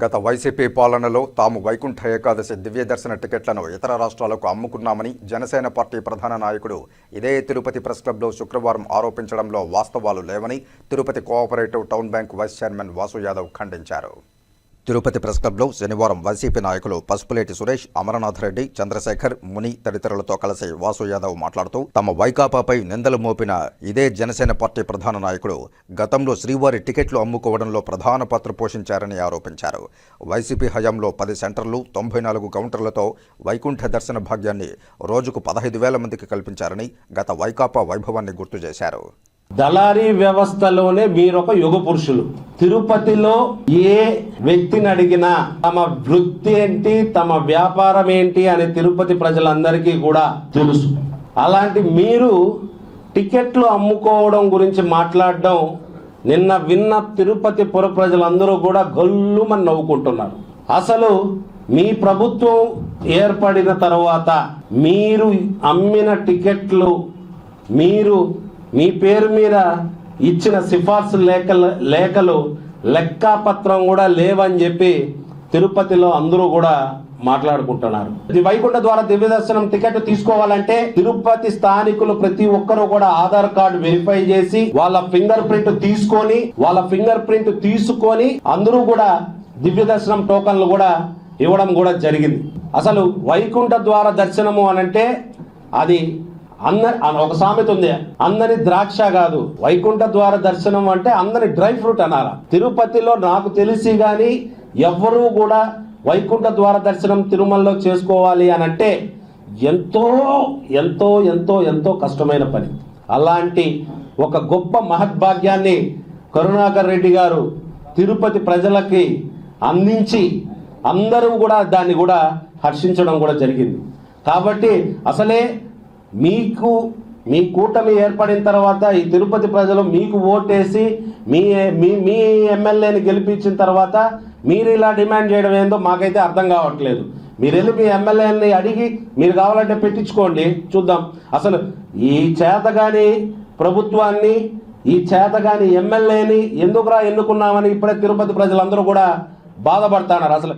గత వైసీపీ పాలనలో తాము వైకుంఠ ఏకాదశి దివ్య దర్శన టికెట్లను ఇతర రాష్ట్రాలకు అమ్ముకున్నామని జనసేన పార్టీ ప్రధాన నాయకుడు ఇదే తిరుపతి ప్రెస్ క్లబ్లో శుక్రవారం ఆరోపించడంలో వాస్తవాలు లేవని Tirupati cooperative town bank vice chairman Vasu Yadav ఖండించారు. తిరుపతి ప్రెస్ క్లబ్లో శనివారం వైసీపీ నాయకులు పసుపులేటి సురేష్ అమరనాథ్ రెడ్డి చంద్రశేఖర్ ముని తదితరులతో కలిసి వాసు యాదవ్ మాట్లాడుతూ తమ వైకాపాపై నిందలు మోపిన ఇదే జనసేన పార్టీ ప్రధాన నాయకుడు గతంలో శ్రీవారి టికెట్లు అమ్ముకోవడంలో ప్రధాన పాత్ర పోషించారని ఆరోపించారు. వైసీపీ హయాంలో పది సెంటర్లు తొంభై నాలుగు కౌంటర్లతో వైకుంఠ దర్శన భాగ్యాన్ని రోజుకు పదహైదు వేల మందికి కల్పించారని గత వైకాపా వైభవాన్ని గుర్తు చేశారు. దళారీ వ్యవస్థలోనే మీరొక యుగ పురుషులు. తిరుపతిలో ఏ వ్యక్తిని అడిగినా తమ వృత్తి ఏంటి తమ వ్యాపారం ఏంటి అని తిరుపతి ప్రజలందరికీ కూడా తెలుసు. అలాంటి మీరు టికెట్లు అమ్ముకోవడం గురించి మాట్లాడడం నిన్న విన్న తిరుపతి పుర ప్రజలందరూ కూడా గల్లుమని నవ్వుకుంటున్నారు. అసలు మీ ప్రభుత్వం ఏర్పడిన తర్వాత మీరు అమ్మిన టికెట్లు మీరు మీ పేరు మీద ఇచ్చిన సిఫార్సు లేఖలు లేఖలు లెక్కాపత్రం కూడా లేవని చెప్పి తిరుపతిలో అందరూ కూడా మాట్లాడుకుంటున్నారు. ఇది వైకుంఠ ద్వారా దివ్య దర్శనం టికెట్ తీసుకోవాలంటే తిరుపతి స్థానికులు ప్రతి ఒక్కరు కూడా ఆధార్ కార్డు వెరిఫై చేసి వాళ్ళ ఫింగర్ ప్రింట్ తీసుకొని వాళ్ళ ఫింగర్ ప్రింట్ తీసుకొని అందరూ కూడా దివ్య దర్శనం టోకన్లు కూడా ఇవ్వడం కూడా జరిగింది. అసలు వైకుంఠ ద్వార దర్శనము అనంటే అది అందరి ఒక సామెత ఉంది. అందరి ద్రాక్ష కాదు వైకుంఠ ద్వార దర్శనం అంటే అందరి డ్రై ఫ్రూట్ అనాలా తిరుపతిలో నాకు తెలిసి గాని ఎవ్వరూ కూడా వైకుంఠ ద్వార దర్శనం తిరుమలలో చేసుకోవాలి అని అంటే ఎంతో ఎంతో ఎంతో ఎంతో కష్టమైన పని. అలాంటి ఒక గొప్ప మహద్భాగ్యాన్ని కరుణాకర్ రెడ్డి గారు తిరుపతి ప్రజలకి అందించి అందరూ కూడా దాన్ని కూడా హర్షించడం కూడా జరిగింది. కాబట్టి అసలే మీకు మీ కూటమి ఏర్పడిన తర్వాత ఈ తిరుపతి ప్రజలు మీకు ఓటేసి మీ మీ మీ ఎమ్మెల్యేని గెలిపించిన తర్వాత మీరు ఇలా డిమాండ్ చేయడం ఏందో మాకైతే అర్థం కావట్లేదు. మీరు వెళ్ళి మీ ఎమ్మెల్యేని అడిగి మీరు కావాలంటే పెట్టించుకోండి. చూద్దాం. అసలు ఈ చేతగాని ప్రభుత్వాన్ని ఈ చేతగాని ఎమ్మెల్యేని ఎందుకురా ఎన్నుకున్నామని ఇప్పుడే తిరుపతి ప్రజలందరూ కూడా బాధపడుతున్నారు. అసలు